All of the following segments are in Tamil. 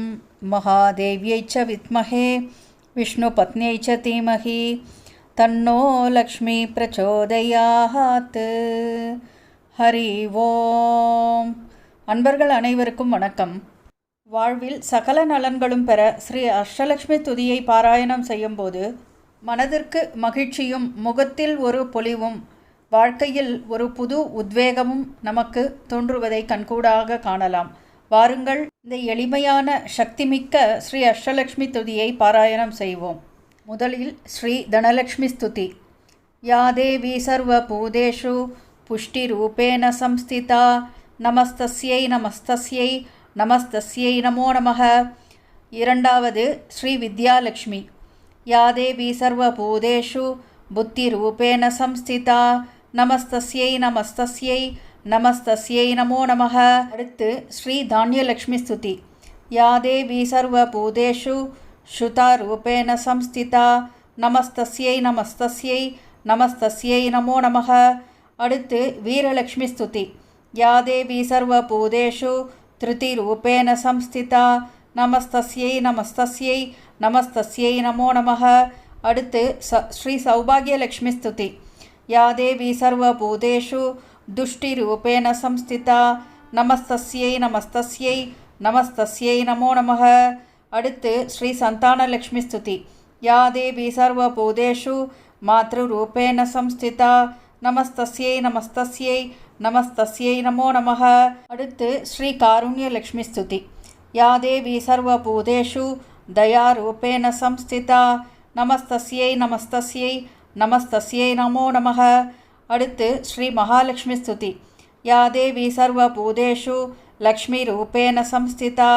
ॐ महादेव्यै च विद्महे विष्णुपत्न्यै च धीमहि तन्नो लक्ष्मी प्रचोदयात् ஹரி ஓம் அன்பர்கள் அனைவருக்கும் வணக்கம் வாழ்வில் சகல நலன்களும் பெற ஸ்ரீ அஷ்டலக்ஷ்மி துதியை பாராயணம் செய்யும்போது மனதிற்கு மகிழ்ச்சியும் முகத்தில் ஒரு பொலிவும் வாழ்க்கையில் ஒரு புது உத்வேகமும் நமக்கு தோன்றுவதை கண்கூடாக காணலாம் வாருங்கள் இந்த எளிமையான சக்திமிக்க ஸ்ரீ அஷ்டலக்ஷ்மி துதியை பாராயணம் செய்வோம். முதலில் ஸ்ரீ தனலக்ஷ்மி ஸ்துதி. யா தேவி சர்வபூதேஷு புஷ்டிரூபேண சம்ஸ்திதா நமஸ்தஸ்யை நமஸ்தஸ்யை நமஸ்தஸ்யை நமோ நமக இரண்டாவது ஸ்ரீ வித்யாலக்ஷ்மி. யா தேவி சர்வபூதேஷு புத்திரூபேண சம்ஸ்திதா நமஸ்தஸ்யை நமஸ்தஸ்யை நமஸ்தஸ்யை நமோ நமः அடுத்து ஸ்ரீ தானியலக்ஷ்மி ஸ்துதி. யா தேவி சர்வபூதேஷு ஸ்ருதா ரூபேண சம்ஸ்திதா. நமஸ்தஸ்யை நமஸ்தஸ்யை நமஸ்தஸ்யை நமோ நமः அடுத்து வீரலக்ஷ்மி ஸ்துதி. யா தேவி சர்வபூதேஷு திருதிரூபேண சம்ஸ்திதா. நமஸ்தஸ்யை நமஸ்தஸ்யை நமஸ்தஸ்யை நமோ நமः அடுத்து ச ஸ்ரீ சௌபாகியலக்ஷ்மி ஸ்துதி. யா தேவி சர்வபூதேஷு துஷ்டிரூபேண சம்ஸ்திதா நமஸ்தஸ்யை நமஸ்தஸ்யை நமஸ்தஸ்யை நமோ நமக அடுத்து ஸ்ரீ சந்தானலக்ஷ்மி ஸ்துதி. யா தேவி சர்வபூதேஷு மாத்ருரூபேண சம்ஸ்திதா। நமஸ்தஸ்யை நமஸ்தஸ்யை நமஸ்தஸ்யை நமோ நமக. அடுத்து ஸ்ரீ காருண்ய லக்ஷ்மி ஸ்துதி. யா தேவி சர்வபூதேஷு தயாரூபேண சம்ஸ்திதா। நமஸ்தஸ்யை நமஸ்தஸ்யை நமஸ்தஸ்யை நமோ நமக. அடுத்து ஸ்ரீ மகாலட்சுமி ஸ்துதி. யா தேவி லக்ஷ்மி ரூபேண சம்ஸ்திதா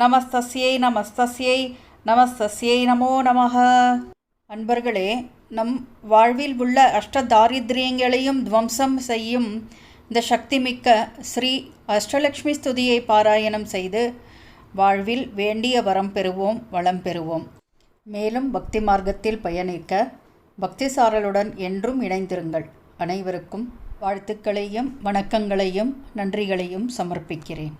நமஸ்தஸ்யை நமஸ்தஸ்யை நமஸ்தஸ்யை நமோ நமக அன்பர்களே நம் வாழ்வில் உள்ள அஷ்ட தாரித்ரியங்களையும் துவம்சம் செய்யும் இந்த சக்திமிக்க ஸ்ரீ அஷ்டலக்ஷ்மி ஸ்துதியை பாராயணம் செய்து வாழ்வில் வேண்டிய வரம் பெறுவோம் வளம் பெறுவோம். மேலும் பக்தி மார்க்கத்தில் பயணிக்க பக்தி சாரலுடன் என்றும் இணைந்திருங்கள். அனைவருக்கும் வாழ்த்துக்களையும் வணக்கங்களையும் நன்றிகளையும் சமர்ப்பிக்கிறேன்.